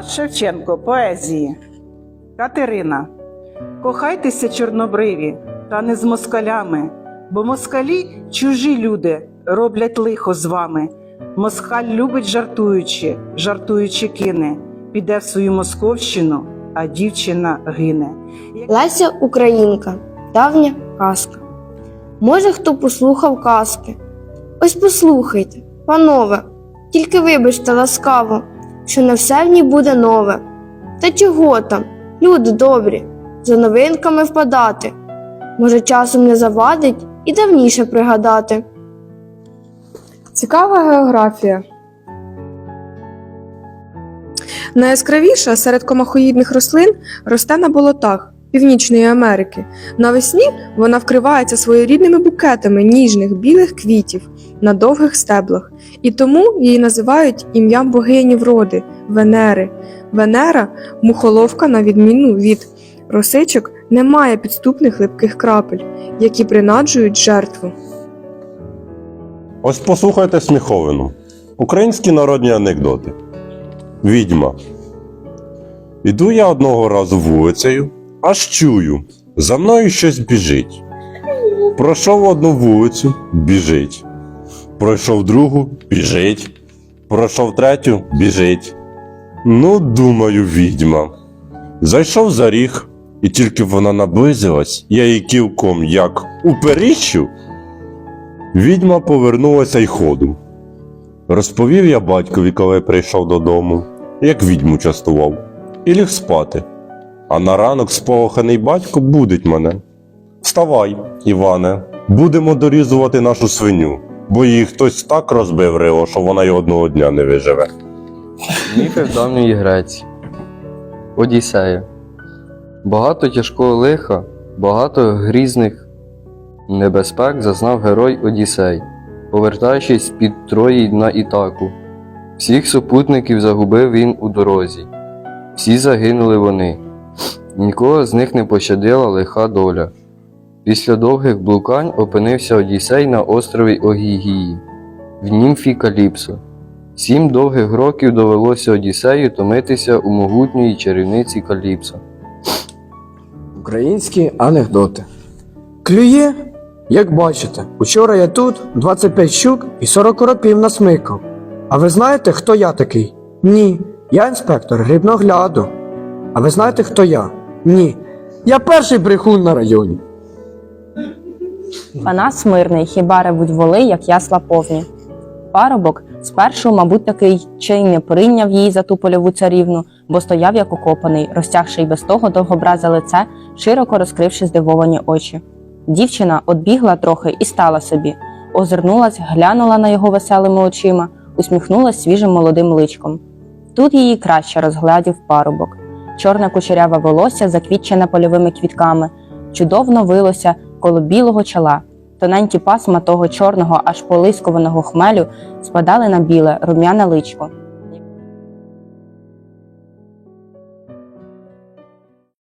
Тарас Шевченко поезії. Катерина. Кохайтеся, чорнобриві, та не з москалями, бо москалі чужі люди роблять лихо з вами. Москаль любить жартуючи, жартуючи кине, піде в свою московщину, а дівчина гине. Леся Українка, давня казка. Може, хто послухав казки? Ось послухайте, панове, тільки вибачте ласкаво, що не все в ній буде нове. Та чого там, люди добрі, за новинками впадати? Може, часом не завадить і давніше пригадати. Цікава географія. Найяскравіша серед комахоїдних рослин росте на болотах Північної Америки. Навесні вона вкривається своєрідними букетами ніжних білих квітів на довгих стеблах, і тому її називають ім'ям богині вроди Венери. Венера, мухоловка, на відміну від росичок, не має підступних липких крапель, які принаджують жертву. Ось послухайте сміховину. Українські народні анекдоти. Відьма. Іду я одного разу вулицею, аж чую, за мною щось біжить. Пройшов одну вулицю, біжить. Пройшов другу, біжить. Пройшов третю, біжить. Ну, думаю, відьма. Зайшов за ріг, і тільки вона наблизилась, я її кілком як уперіщу, Відьма повернулася й ходу. Розповів я батькові, коли прийшов додому, як відьму частував, і ліг спати. А на ранок сполоханий батько будить мене. Вставай, Іване, будемо дорізувати нашу свиню, бо її хтось так розбив рило, що вона й одного дня не виживе. Міфи в давньої Греції. Одіссея. Багато тяжкого лиха, багато грізних небезпек зазнав герой Одіссей, повертаючись з-під Трої на Ітаку. Всіх супутників загубив він у дорозі. Всі загинули вони. Нікого з них не пощадила лиха доля. Після довгих блукань опинився Одіссей на острові Огігії, в німфі Каліпсо. Сім довгих років довелося Одіссею томитися у могутньої чарівниці Каліпсо. Українські анекдоти. Клює, як бачите, учора я тут 25 щук і 40 коропів насмикав. А ви знаєте, хто я такий? Ні. Я інспектор грибногляду. А ви знаєте, хто я? Ні. Я перший брехун на районі. Панас мирний, хіба ревуть воли, як ясла повні. Парубок спершу, мабуть, такий чи й не прийняв її за ту польову царівну, бо стояв як окопаний, розтягши й без того довгобразе лице, широко розкривши здивовані очі. Дівчина одбігла трохи і стала собі, озирнулась, глянула на його веселими очима, усміхнулась свіжим молодим личком. Тут її краще розглядів парубок. Чорне кучеряве волосся, заквітчене польовими квітками, чудовно вилося коло білого чола. Тоненькі пасма того чорного, аж полискованого хмелю спадали на біле, рум'яне личко.